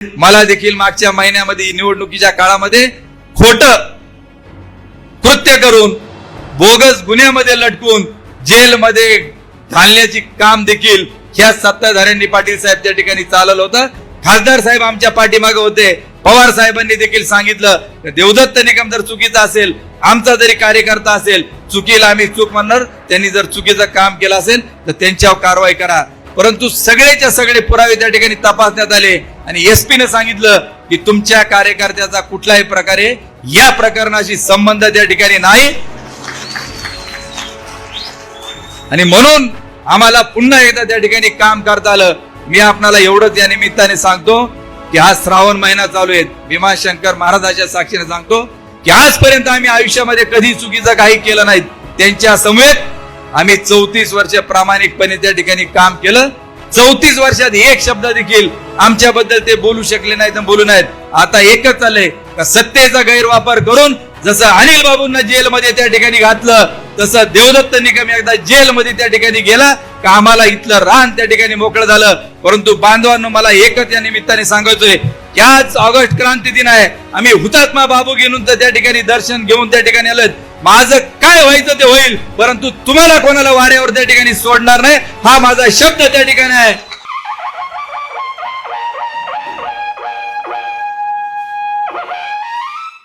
मला देखील मागच्या महिन्यामध्ये निवडणुकीच्या काळामध्ये खोट कृत्य करून बोगस गुन्ह्यामध्ये लटकून जेलमध्ये घालण्याची काम देखील ह्या सत्ताधाऱ्यांनी पाटील साहेब त्या ठिकाणी चाललं होतं. खासदार साहेब आमच्या पाठीमागे होते. पवार साहेबांनी देखील सांगितलं देवदत्त निकम जर चुकीचा असेल आमचा जरी कार्यकर्ता असेल चुकीला आम्ही चूक म्हणणार त्यांनी जर चुकीचं काम केलं असेल तर त्यांच्यावर कारवाई करा. परंतु सगळेच्या सगळे पुरावे त्या ठिकाणी तपासण्यात आले आणि एस पीनं सांगितलं की तुमच्या कार्यकर्त्याचा कुठल्याही प्रकारे या प्रकरणाशी संबंध त्या ठिकाणी नाही. आणि म्हणून आम्हाला पुन्हा एकदा त्या ठिकाणी काम करता आलं. मी आपणाला एवढंच या निमित्ताने सांगतो की हा श्रावण महिना चालू आहे. भीमाशंकर महाराजाच्या साक्षीने सांगतो की आजपर्यंत आम्ही आयुष्यामध्ये कधी चुकीचं काही केलं नाही. त्यांच्या समवेत आम्ही चौतीस वर्ष प्रामाणिकपणे त्या ठिकाणी काम केलं. चौतीस वर्षात एक शब्द देखील आमच्याबद्दल ते बोलू शकले नाहीत बोलू नाहीत. आता एकच चाललंय का सत्तेचा गैरवापर करून जसं अनिल बाबूंना जेलमध्ये त्या ठिकाणी घातलं तसं देवदत्त निकम एकदा जेलमध्ये त्या ठिकाणी गेला का आम्हाला इथलं रान त्या ठिकाणी मोकळं झालं. परंतु बांधवांनो मला एकच या निमित्ताने सांगायचंय याच ऑगस्ट क्रांती दिन आहे. आम्ही हुतात्मा बाबू घेऊन तर त्या ठिकाणी दर्शन घेऊन त्या ठिकाणी आलोय. माझं काय व्हायचं ते होईल परंतु तुम्हाला कोणाला वाड्यावर त्या ठिकाणी सोडणार नाही हा माझा शब्द त्या ठिकाणी आहे.